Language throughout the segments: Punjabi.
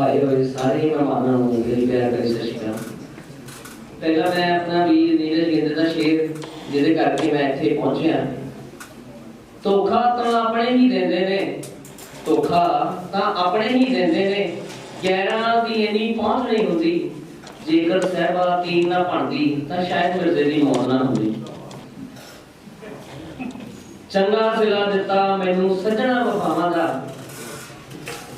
ਆਏ ਹੋਏ ਸਾਰੇ ਮਹਿਮਾਨਾਂ ਨੂੰ ਮੇਰੀ ਪਿਆਰ ਭਰੀ ਸਤਿ ਸ਼੍ਰੀ ਅਕਾਲ। ਪਹਿਲਾਂ ਮੈਂ ਆਪਣਾ ਵੀਰ ਨੀਰਜ ਗਿੰਦ ਦਾ ਸ਼ੇਰ, ਜਿਹਦੇ ਕਰਕੇ ਮੈਂ ਇੱਥੇ ਪਹੁੰਚਿਆ। ਧੋਖਾ ਤਾਂ ਆਪਣੇ ਹੀ ਦਿੰਦੇ ਨੇ। ਧੋਖਾ ਤਾਂ ਆਪਣੇ ਹੀ ਦਿੰਦੇ ਨੇ। ਗੈਰਾਂ ਦੀ ਇੰਨੀ ਪਹੁੰਚ ਨਹੀਂ ਹੁੰਦੀ। ਜੇਕਰ ਸਹਿਬਾ ਤੀਨ ਨਾ ਬਣਦੀ, ਤਾਂ ਸ਼ਾਇਦ ਮਿਰਜ਼ੇ ਦੀ ਮੌਤ ਨਾ ਹੁੰਦੀ। ਚੰਗਾ ਸਿਲਾ ਦਿੱਤਾ, ਮੈਨੂੰ ਸੱਜਣਾ ਵਫਾਵਾਂ ਦਾ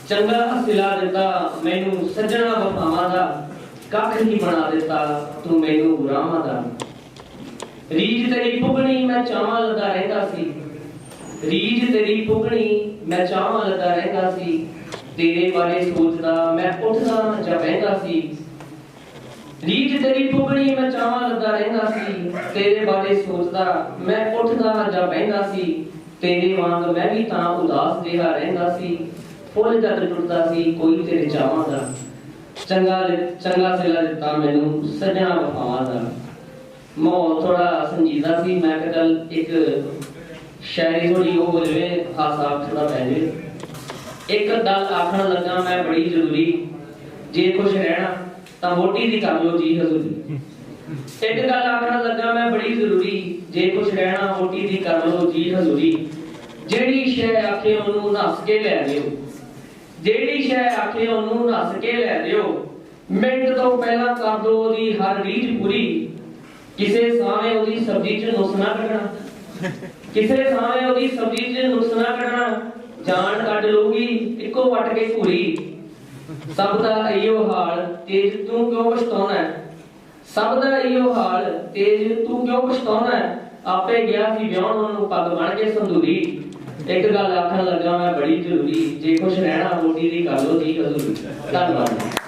ਚੰਗਾ ਸਿਲਾ ਦਿੱਤਾ, ਮੈਨੂੰ ਸੱਜਣਾ ਵਫਾਵਾਂ ਦਾ। ਕੱਖ ਹੀ ਬਣਾ ਦਿੱਤਾ, ਤੂੰ ਮੈਨੂੰ ਗੁਰਾਮਾਂ ਦਾ। ਰੀਜ ਤੇਰੀ ਪੁਗਣੀ ਮੈਂ ਚਾਵਾਂ ਲੱਗਾ ਰਹਿੰਦਾ ਸੀ। ਰੀਜ ਤੇਰੀ ਪੁਗਣੀ ਮੈਂ ਚਾਵਾਂ ਲੱਗਾ ਰਹਿੰਦਾ ਸੀ। ਤੇਰੇ ਬਾਰੇ ਸੋਚਦਾ, ਮੈਂ ਉੱਠਦਾ ਜਾਂ ਬਹਿੰਦਾ ਸੀ। ਰੀਜ ਤੇਰੀ ਪੁਗਣੀ ਮੈਂ ਚਾਵਾਂ ਲੱਗਾ ਰਹਿੰਦਾ ਸੀ। ਤੇਰੇ ਬਾਰੇ ਸੋਚਦਾ, ਮੈਂ ਉੱਠਦਾ ਜਾਂ ਬਹਿੰਦਾ ਸੀ। ਤੇਰੇ ਵਾਂਗ ਮੈਂ ਵੀ ਤਾਂ ਉਦਾਸ ਜਿਹਾ ਰਹਿੰਦਾ ਸੀ। ਫੁੱਲ ਜਦ ਟੁੱਟਦਾ ਸੀ, ਕੋਈ ਤੇਰੇ ਚਾਵਾਂ ਦਾ। ਚੰਗਾ ਚੰਗਾ ਸਿਲਾ ਦਿੱਤਾ ਮੈਨੂੰ, ਸਜਣਾ ਵਫਾਵਾਂ ਦਾ। ਮਾਹੌਲ ਥੋੜਾ ਸੰਜੀਦਾ ਸੀ, ਮੈਂ ਕਿਹਾ ਇੱਕ ਸ਼ਾਇਰੀ ਥੋੜੀ ਉਹ ਹੋ ਜਾਵੇ ਹਾਸਾ ਥੋੜਾ ਪੈ ਜਾਵੇ ਇੱਕ ਗੱਲ ਆਖਣ ਲੱਗਾ ਮੈਂ, ਬੜੀ ਜ਼ਰੂਰੀ, ਜੇ ਕੁਝ ਰਹਿਣਾ, ਤਾਂ ਮੋਟੀ ਦੀ ਕਰ ਲਓ ਜੀ ਹਜ਼ੂਰੀ। ਇੱਕ ਗੱਲ ਆਖਣ ਲੱਗਾ ਮੈਂ, ਬੜੀ ਜ਼ਰੂਰੀ, ਜੇ ਕੁਝ ਰਹਿਣਾ, ਵੋਟੀ ਦੀ ਕਰ ਲਓ ਜੀ ਹਜ਼ੂਰੀ। ਜਿਹੜੀ ਸ਼ੈ ਆਖੇ, ਉਹਨੂੰ ਨੱਸ ਕੇ ਲੈ ਲਿਓ ਜਿਹੜੀ ਸ਼ੈ ਆਖੇ ਉਹਨੂੰ ਨੱਸ ਕੇ ਲੈ ਲਿਓ। ਮਿੰਟ ਤੋਂ ਪਹਿਲਾਂ ਕਰ ਦੋ ਉਹਦੀ ਹਰ ਰੀਝ ਪੂਰੀ। ਕਿਸੇ ਸਾਵੇਂ ਉਹਦੀ ਸਬਜ਼ੀ 'ਚ ਨੁਕਸ ਨਾ ਕੱਢਣਾ। ਕਿਸੇ ਸਾਵੇਂ ਉਹਦੀ ਸਬਜ਼ੀ 'ਚ ਨੁਕਸ ਨਾ ਕੱਢਣਾ। ਜਾਨ ਕੱਢ ਲਊਗੀ, ਇੱਕੋ ਵੱਟ ਕੇ ਘੂਰੀ। ਸਭ ਦਾ ਇਹੋ ਹਾਲ, ਤੇਜ ਤੂੰ ਕਿਉਂ ਪਛਤਾਉਣਾ ਹੈ? ਸਭ ਦਾ ਇਹੋ ਹਾਲ, ਤੇਜ ਤੂੰ ਕਿਉਂ ਪਛਤਾਉਣਾ ਆਪੇ ਗਿਆ ਸੀ ਵਿਆਹਣ ਉਹਨੂੰ ਪੱਗ ਬਣ ਕੇ ਸੰਦੂਰੀ ਇੱਕ ਗੱਲ ਆਖਣ ਲੱਗਾ ਮੈਂ, ਬੜੀ ਜ਼ਰੂਰੀ, ਜੇ ਕੁਛ ਰਹਿਣਾ ਮੋਟੀ ਦੀ ਕਰ ਲੋ ਜੀ ਧੰਨਵਾਦ।